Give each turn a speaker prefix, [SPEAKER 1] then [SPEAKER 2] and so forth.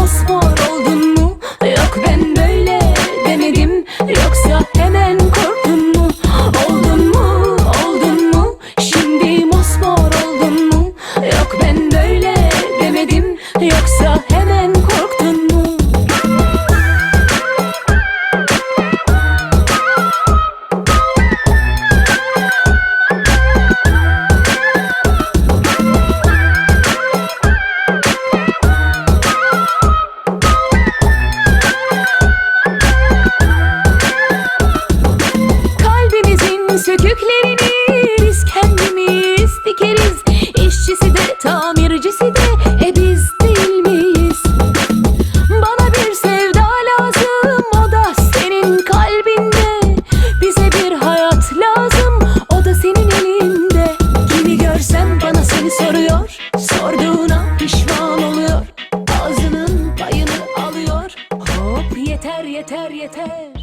[SPEAKER 1] mosmor oldun mu? Yok ben böyle demedim Yoksa hemen söküklerini kendimiz dikeriz. İşçisi de tamircisi de e biz değil miyiz? Bana bir sevda lazım o da senin kalbinde. Bize bir hayat lazım o da senin elinde. Kimi görsem bana seni soruyor sorduğuna pişman oluyor. Ağzının payını alıyor. Hop yeter yeter yeter.